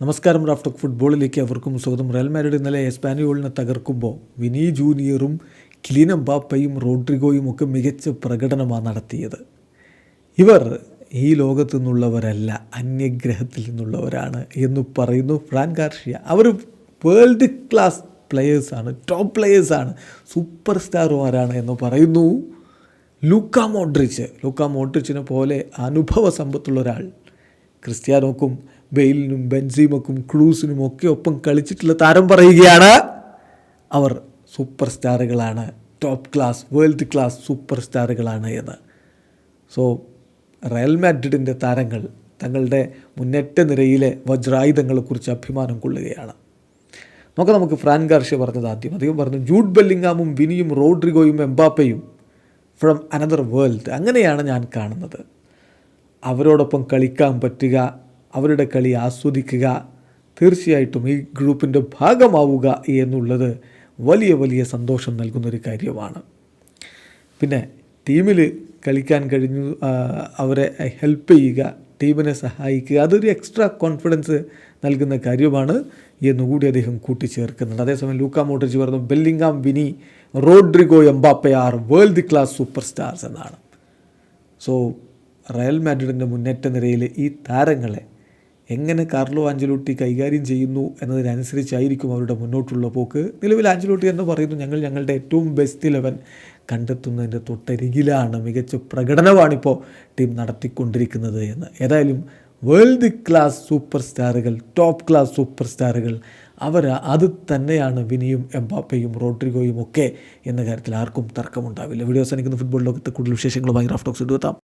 നമസ്കാരം റാഫ്റ്റർ ഫുട്ബോളിലേക്ക് അവർക്കും സ്വാഗതം. റയൽ മാഡ്രിഡ് ഇന്നലെ എസ്പാനിയോളിനെ തകർക്കുമ്പോൾ വിനി ജൂനിയറും കിലിൻ എംബാപ്പയും റോഡ്രിഗോയും ഒക്കെ മികച്ച പ്രകടനമാണ് നടത്തിയത്. ഇവർ ഈ ലോകത്തു നിന്നുള്ളവരല്ല അന്യഗ്രഹത്തിൽ നിന്നുള്ളവരാണ് എന്ന് പറയുന്നു ഫ്രാൻ കാർഷിയ അവർ വേൾഡ് ക്ലാസ് പ്ലെയേഴ്സാണ് ടോപ്പ് പ്ലെയേഴ്സാണ് സൂപ്പർ സ്റ്റാറുമാരാണ് എന്ന് പറയുന്നു ലൂക്ക മോഡ്രിച്ച്. ലൂക്ക മോഡ്രിച്ചിനെ പോലെ അനുഭവ സമ്പത്തുള്ള ഒരാൾ ക്രിസ്ത്യാനോക്കും ബെയിലിനും ബെൻസീമക്കും ക്രൂസിനും ഒക്കെ ഒപ്പം കളിച്ചിട്ടുള്ള താരം പറയുകയാണ് അവർ super സ്റ്റാറുകളാണ് top class world class super സ്റ്റാറുകളാണ് എന്ന്. സോ റയൽ മാഡ്രിഡിന്റെ താരങ്ങൾ തങ്ങളുടെ മുന്നേറ്റ നിരയിലെ വജ്രായുധങ്ങളെക്കുറിച്ച് അഭിമാനം കൊള്ളുകയാണ്. നോക്കാം നമുക്ക് ഫ്രാൻ ഗാർഷ്യ പറഞ്ഞത് ആദ്യം. അദ്ദേഹം പറഞ്ഞു ജൂഡ് ബെല്ലിങ്ങാമും വിനിയും റോഡ്രിഗോയും എംബാപ്പയും ഫ്രം അനദർ വേൾഡ് അങ്ങനെയാണ് ഞാൻ കാണുന്നത്. അവരോടൊപ്പം കളിക്കാൻ പറ്റുക അവരുടെ കളി ആസ്വദിക്കുക. തീർച്ചയായിട്ടും ഈ ഗ്രൂപ്പിന്റെ ഭാഗമാവുക എന്നുള്ളത് വലിയ വലിയ സന്തോഷം നൽകുന്നൊരു കാര്യമാണ്. പിന്നെ ടീമിൽ കളിക്കാൻ കഴിഞ്ഞു അവരെ ഹെൽപ്പ് ചെയ്യുക ടീമിനെ സഹായിക്കുക അതൊരു എക്സ്ട്രാ കോൺഫിഡൻസ് നൽകുന്ന കാര്യമാണ് എന്നുകൂടി അദ്ദേഹം കൂട്ടിച്ചേർക്കുന്നുണ്ട്. അതേസമയം ലൂക്ക മോട്ടർജി പറഞ്ഞു Bellingham Vini Rodrigo Mbappe are world class super stars എന്നാണ്. സോ റയൽ മാഡ്രിഡിന്റെ മുന്നേറ്റ നിരയിൽ ഈ താരങ്ങളെ എങ്ങനെ കാർലോ ആഞ്ചലോട്ടി കൈകാര്യം ചെയ്യുന്നു എന്നതിനനുസരിച്ചായിരിക്കും അവരുടെ മുന്നോട്ടുള്ള പോക്ക്. നിലവിൽ ആഞ്ചലോട്ടി എന്ന് പറയുന്നു ഞങ്ങൾ ഞങ്ങളുടെ ഏറ്റവും ബെസ്റ്റ് ഇലവൻ കണ്ടെത്തുന്നതിന്റെ തൊട്ടരികിലാണ്. മികച്ച പ്രകടനമാണിപ്പോൾ ടീം നടത്തിക്കൊണ്ടിരിക്കുന്നത് എന്ന്. ഏതായാലും വേൾഡ് ക്ലാസ് സൂപ്പർ സ്റ്റാറുകൾ ടോപ്പ് ക്ലാസ് സൂപ്പർ സ്റ്റാറുകൾ അവർ അത് തന്നെയാണ് വിനിയും എംബാപ്പയും റോഡ്രിഗോയും ഒക്കെ എന്ന കാര്യത്തിൽ ആർക്കും തർക്കമുണ്ടാവില്ല. വീഡിയോസ് അനിക്കുന്ന ഫുട്ബോൾ ലോകത്തെ കൂടുതൽ വിശേഷങ്ങളുമായി റാഫ്റ്റോക്സ് എടുത്താം